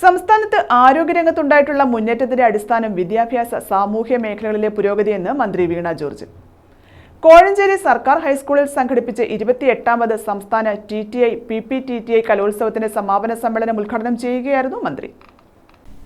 സംസ്ഥാനത്ത് ആരോഗ്യരംഗത്തുണ്ടായിട്ടുള്ള മുന്നേറ്റത്തിന്റെ അടിസ്ഥാനം വിദ്യാഭ്യാസ സാമൂഹ്യ മേഖലകളിലെ പുരോഗതിയെന്ന് മന്ത്രി വീണ ജോർജ്. കോഴഞ്ചേരി സർക്കാർ ഹൈസ്കൂളിൽ സംഘടിപ്പിച്ച ഇരുപത്തിയെട്ടാമത് സംസ്ഥാന T T I P P T T I കലോത്സവത്തിന്റെ സമാപന സമ്മേളനം ഉദ്ഘാടനം ചെയ്യുകയായിരുന്നു മന്ത്രി.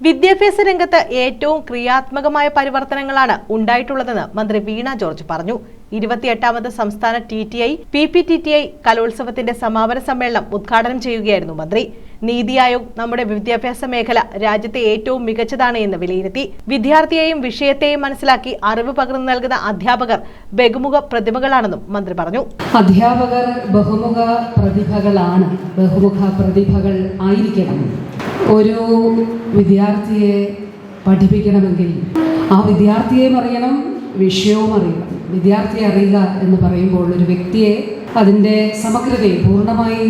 വിദ്യാഭ്യാസ രംഗത്ത് ഏറ്റവും ക്രിയാത്മകമായ പരിവർത്തനങ്ങളാണ് ഉണ്ടായിട്ടുള്ളതെന്ന് മന്ത്രി വീണ ജോർജ് പറഞ്ഞു. ഇരുപത്തിയെട്ടാമത് സംസ്ഥാന T T I P P T T I കലോത്സവത്തിന്റെ സമാപന സമ്മേളനം ഉദ്ഘാടനം ചെയ്യുകയായിരുന്നു മന്ത്രി. നീതി ആയോഗ് നമ്മുടെ വിദ്യാഭ്യാസ മേഖല രാജ്യത്തെ ഏറ്റവും മികച്ചതാണ് എന്ന് വിലയിരുത്തി. വിദ്യാർത്ഥിയെയും വിഷയത്തെയും മനസ്സിലാക്കി അറിവ് പകർന്നു നൽകുന്ന അധ്യാപകർ ബഹുമുഖ പ്രതിഭകളാണെന്നും മന്ത്രി പറഞ്ഞു. അധ്യാപകർ ബഹുമുഖ പ്രതിഭകളാണ്. ബഹുമുഖ പ്രതിഭകൾ ആയിരിക്കണം. ഒരു വിദ്യാർത്ഥിയെ പഠിപ്പിക്കണമെങ്കിൽ ആ വിദ്യാർത്ഥിയെ അറിയണം വിഷയവും അറിയുക. വിദ്യാർത്ഥിയെ അറിയുക എന്ന് പറയുമ്പോൾ ഒരു വ്യക്തിയെ അതിന്റെ സമഗ്രതയെ പൂർണമായി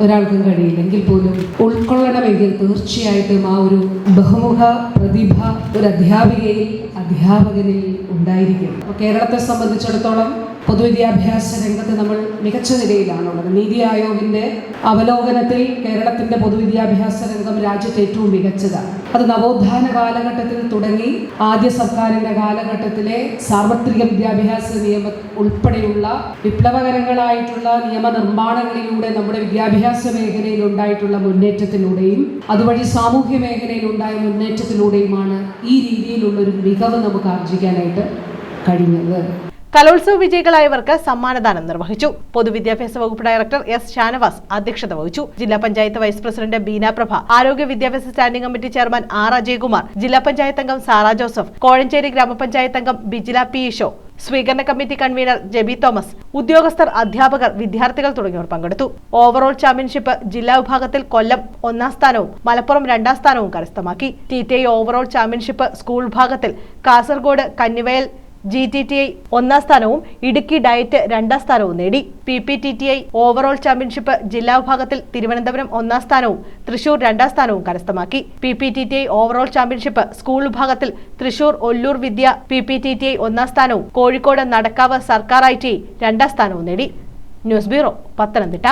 ഒരാൾക്കും കഴിയില്ലെങ്കിൽ പോലും ഉൾക്കൊള്ളണമെങ്കിൽ തീർച്ചയായിട്ടും ആ ഒരു ബഹുമുഖ പ്രതിഭ ഒരു അധ്യാപികയിൽ അധ്യാപകനിൽ ഉണ്ടായിരിക്കും കേരളത്തെ സംബന്ധിച്ചിടത്തോളം പൊതുവിദ്യാഭ്യാസ രംഗത്ത് നമ്മൾ മികച്ച നിലയിലാണുള്ളത്. നീതി ആയോഗിന്റെ അവലോകനത്തിൽ കേരളത്തിന്റെ പൊതുവിദ്യാഭ്യാസ രംഗം രാജ്യത്ത് ഏറ്റവും മികച്ചതാണ്. അത് നവോത്ഥാന കാലഘട്ടത്തിൽ തുടങ്ങി ആദ്യ സർക്കാരിന്റെ കാലഘട്ടത്തിലെ സാർവത്രിക വിദ്യാഭ്യാസ നിയമ ഉൾപ്പെടെയുള്ള വിപ്ലവകരങ്ങളായിട്ടുള്ള നിയമനിർമ്മാണങ്ങളിലൂടെ നമ്മുടെ വിദ്യാഭ്യാസ മേഖലയിൽ ഉണ്ടായിട്ടുള്ള മുന്നേറ്റത്തിലൂടെയും അതുവഴി സാമൂഹ്യ മേഖലയിൽ ഉണ്ടായ മുന്നേറ്റത്തിലൂടെയുമാണ് ഈ രീതിയിലുള്ള ഒരു മികവ് നമുക്ക് ആർജിക്കാനായിട്ട് കഴിഞ്ഞത്. കലോത്സവ വിജയികളായവർക്ക് സമ്മാനദാനം നിർവഹിച്ചു. പൊതുവിദ്യാഭ്യാസ വകുപ്പ് ഡയറക്ടർ എസ് ഷാനവാസ് അധ്യക്ഷത വഹിച്ചു. ജില്ലാ പഞ്ചായത്ത് വൈസ് പ്രസിഡന്റ് ബീന പ്രഭ ആരോഗ്യ വിദ്യാഭ്യാസ standing committee chairman R Ajayakumar ജില്ലാ പഞ്ചായത്ത് അംഗം സാറ ജോസഫ് കോഴഞ്ചേരി ഗ്രാമപഞ്ചായത്ത് അംഗം ബിജില പി ഈശോ സ്വീകരണ കമ്മിറ്റി കൺവീനർ ജെബി തോമസ് ഉദ്യോഗസ്ഥർ അധ്യാപകർ വിദ്യാർത്ഥികൾ തുടങ്ങിയവർ പങ്കെടുത്തു. ഓവറോൾ ചാമ്പ്യൻഷിപ്പ് ജില്ലാ വിഭാഗത്തിൽ കൊല്ലം ഒന്നാം സ്ഥാനവും മലപ്പുറം രണ്ടാം സ്ഥാനവും കരസ്ഥമാക്കി. T T I overall championship school വിഭാഗത്തിൽ Kasaragod Kannivayal G T T I ഒന്നാം സ്ഥാനവും ഇടുക്കി ഡയറ്റ് രണ്ടാം സ്ഥാനവും നേടി. P P T T I overall championship ജില്ലാ വിഭാഗത്തിൽ തിരുവനന്തപുരം ഒന്നാം സ്ഥാനവും തൃശൂർ രണ്ടാം സ്ഥാനവും കരസ്ഥമാക്കി. P P T T I overall championship school വിഭാഗത്തിൽ Thrissur Ollur Vidya P P T T I ഒന്നാം സ്ഥാനവും കോഴിക്കോട് നടക്കാവ് സർക്കാർ ഐ ടി ഐ രണ്ടാം സ്ഥാനവും നേടി. News bureau Pathanamthitta.